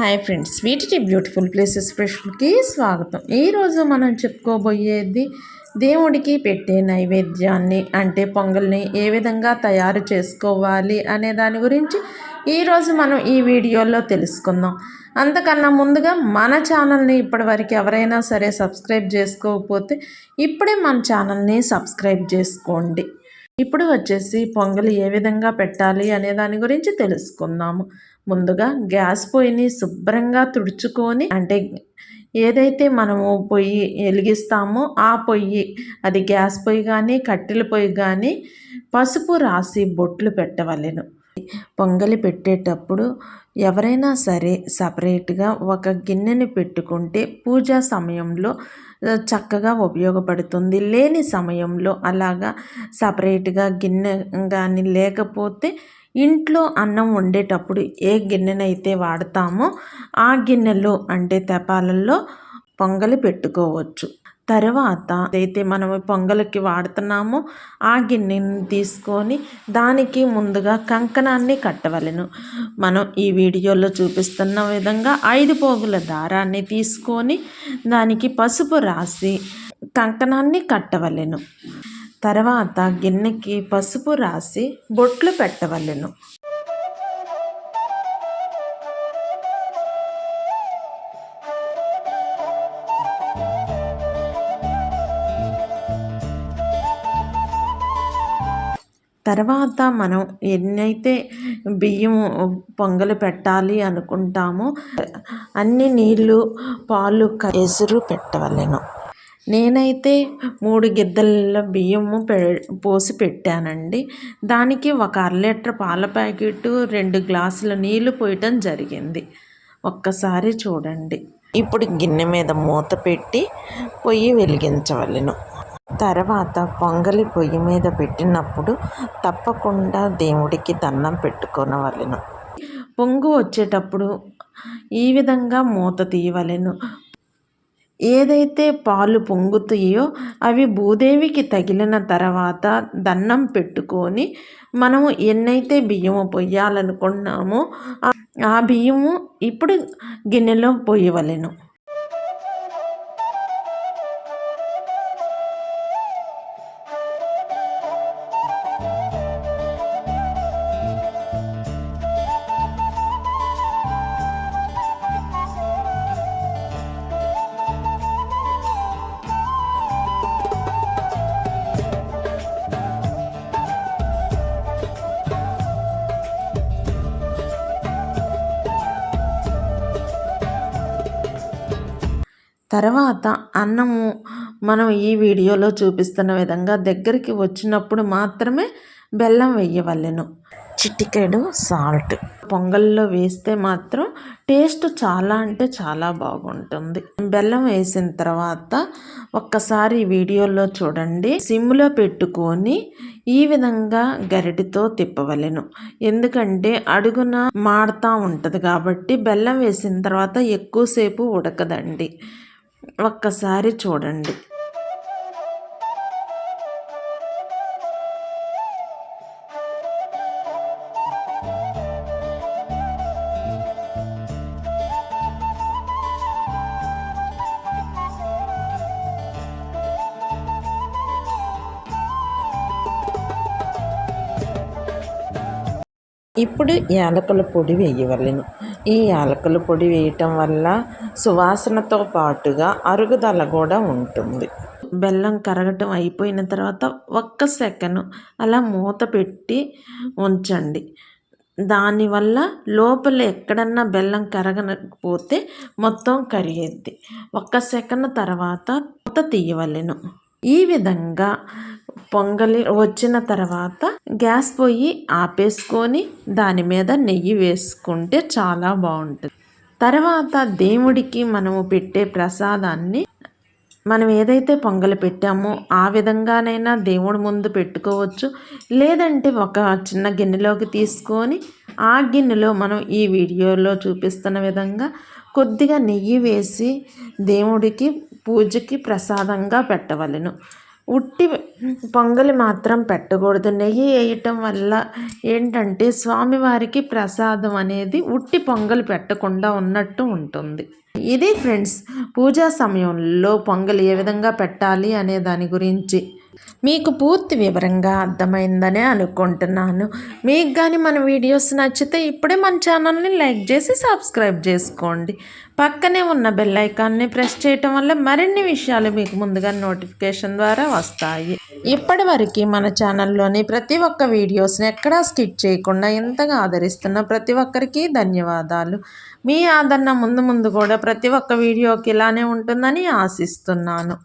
Hi friends వీటి beautiful places స్పెషల్కి స్వాగతం. ఈరోజు మనం చెప్పుకోబోయేది దేవుడికి పెట్టే నైవేద్యాన్ని అంటే పొంగల్ని ఏ విధంగా తయారు చేసుకోవాలి అనే దాని గురించి ఈరోజు మనం ఈ వీడియోలో తెలుసుకుందాం. అంతకన్నా ముందుగా మన ఛానల్ని ఇప్పటివరకు ఎవరైనా సరే సబ్స్క్రైబ్ చేసుకోకపోతే ఇప్పుడే మన ఛానల్ని సబ్స్క్రైబ్ చేసుకోండి. ఇప్పుడు వచ్చేసి పొంగలి ఏ విధంగా పెట్టాలి అనే దాని గురించి తెలుసుకుందాము. ముందుగా గ్యాస్ పొయ్యిని శుభ్రంగా తుడుచుకొని అంటే ఏదైతే మనము పొయ్యి వెలిగిస్తామో ఆ పొయ్యి అది గ్యాస్ పొయ్యి కానీ కట్టెల పొయ్యి కానీ పసుపు రాసి బొట్లు పెట్టవలెను. పొంగలి పెట్టేటప్పుడు ఎవరైనా సరే సపరేట్గా ఒక గిన్నెని పెట్టుకుంటే పూజా సమయంలో చక్కగా ఉపయోగపడుతుంది. లేని సమయంలో అలాగా సపరేట్గా గిన్నె కానీ లేకపోతే ఇంట్లో అన్నం వండేటప్పుడు ఏ గిన్నెనైతే వాడతామో ఆ గిన్నెలో అంటే తెపాలల్లో పొంగలి పెట్టుకోవచ్చు. తర్వాత అయితే మనం పొంగలికి వాడుతున్నామో ఆ గిన్నెని తీసుకొని దానికి ముందుగా కంకణాన్ని కట్టవలను. మనం ఈ వీడియోలో చూపిస్తున్న విధంగా ఐదు పోగుల దారాన్ని తీసుకొని దానికి పసుపు రాసి కంకణాన్ని కట్టవలెను. తర్వాత గిన్నెకి పసుపు రాసి బొట్లు పెట్టవలెను. తర్వాత మనం ఎన్నైతే బియ్యం పొంగలు పెట్టాలి అనుకుంటామో అన్ని నీళ్ళు పాలు ఎసురు పెట్టవలెను. నేనైతే మూడు గిద్దల బియ్యము పె పోసి పెట్టానండి. దానికి ఒక అర లీటర్ పాల ప్యాకెట్ రెండు గ్లాసుల నీళ్ళు పోయటం జరిగింది. ఒక్కసారి చూడండి. ఇప్పుడు గిన్నె మీద మూత పెట్టి పొయ్యి వెలిగించవలెను. తర్వాత పొంగలి పొయ్యి మీద పెట్టినప్పుడు తప్పకుండా దేవుడికి దండం పెట్టుకొనవలెను. పొంగు వచ్చేటప్పుడు ఈ విధంగా మూత తీయవలెను. ఏదైతే పాలు పొంగుతాయో అవి భూదేవికి తగిలిన తర్వాత దండం పెట్టుకొని మనము ఎన్నైతే బియ్యము పొయ్యాలనుకున్నామో ఆ బియ్యము ఇప్పుడు గిన్నెలో పొయ్యవలెను. తర్వాత అన్నము మనం ఈ వీడియోలో చూపిస్తున్న విధంగా దగ్గరికి వచ్చినప్పుడు మాత్రమే బెల్లం వేయవలెను చిటికెడు సాల్ట్. పొంగల్లో వేస్తే మాత్రం టేస్ట్ చాలా అంటే చాలా బాగుంటుంది. బెల్లం వేసిన తర్వాత ఒక్కసారి వీడియోలో చూడండి. సిమ్లో పెట్టుకొని ఈ విధంగా గరిటితో తిప్పవలెను. ఎందుకంటే అడుగున మాడుతూ ఉంటుంది కాబట్టి బెల్లం వేసిన తర్వాత ఎక్కువసేపు ఉడకదండి. ఒక్కసారి చూడండి. ఇప్పుడు యాలకుల పొడి వేయవలను. ఈ యాలకుల పొడి వేయటం వల్ల సువాసనతో పాటుగా అరుగుదల కూడా ఉంటుంది. బెల్లం కరగటం అయిపోయిన తర్వాత ఒక్క సెకను అలా మూత పెట్టి ఉంచండి. దానివల్ల లోపల ఎక్కడన్నా బెల్లం కరగకపోతే మొత్తం కరిగేద్ది. ఒక్క సెకండ్ తర్వాత మూత తీయవలెను. ఈ విధంగా పొంగలి వచ్చిన తర్వాత గ్యాస్ పొయ్యి ఆపేసుకొని దాని మీద నెయ్యి వేసుకుంటే చాలా బాగుంటుంది. తర్వాత దేవుడికి మనము పెట్టే ప్రసాదాన్ని మనం ఏదైతే పొంగలి పెట్టామో ఆ విధంగానైనా దేవుడి ముందు పెట్టుకోవచ్చు. లేదంటే ఒక చిన్న గిన్నెలోకి తీసుకొని ఆ గిన్నెలో మనం ఈ వీడియోలో చూపిస్తున్న విధంగా కొద్దిగా నెయ్యి వేసి దేవుడికి పూజకి ప్రసాదంగా పెట్టవలెను. ఉట్టి పొంగలి మాత్రం పెట్టకూడదు. నెయ్యి వేయటం వల్ల ఏంటంటే స్వామివారికి ప్రసాదం అనేది ఉట్టి పొంగలి పెట్టకుండా ఉన్నట్టు ఉంటుంది. ఇది ఫ్రెండ్స్ పూజా సమయంలో పొంగలి ఏ విధంగా పెట్టాలి అనే దాని గురించి మీకు పూర్తి వివరంగా అర్థమైందనే అనుకుంటున్నాను. మీకు కానీ మన వీడియోస్ నచ్చితే ఇప్పుడే మన ఛానల్ని లైక్ చేసి సబ్స్క్రైబ్ చేసుకోండి. పక్కనే ఉన్న బెల్ ఐకాన్ని ప్రెస్ చేయటం వల్ల మరిన్ని విషయాలు మీకు ముందుగా నోటిఫికేషన్ ద్వారా వస్తాయి. ఇప్పటి వరకు మన ఛానల్లోని ప్రతి ఒక్క వీడియోస్ని ఎక్కడా స్కిప్ చేయకుండా ఎంతగా ఆదరిస్తున్న ప్రతి ఒక్కరికి ధన్యవాదాలు. మీ ఆదరణ ముందు ముందు కూడా ప్రతి ఒక్క వీడియోకి ఇలానే ఉంటుందని ఆశిస్తున్నాను.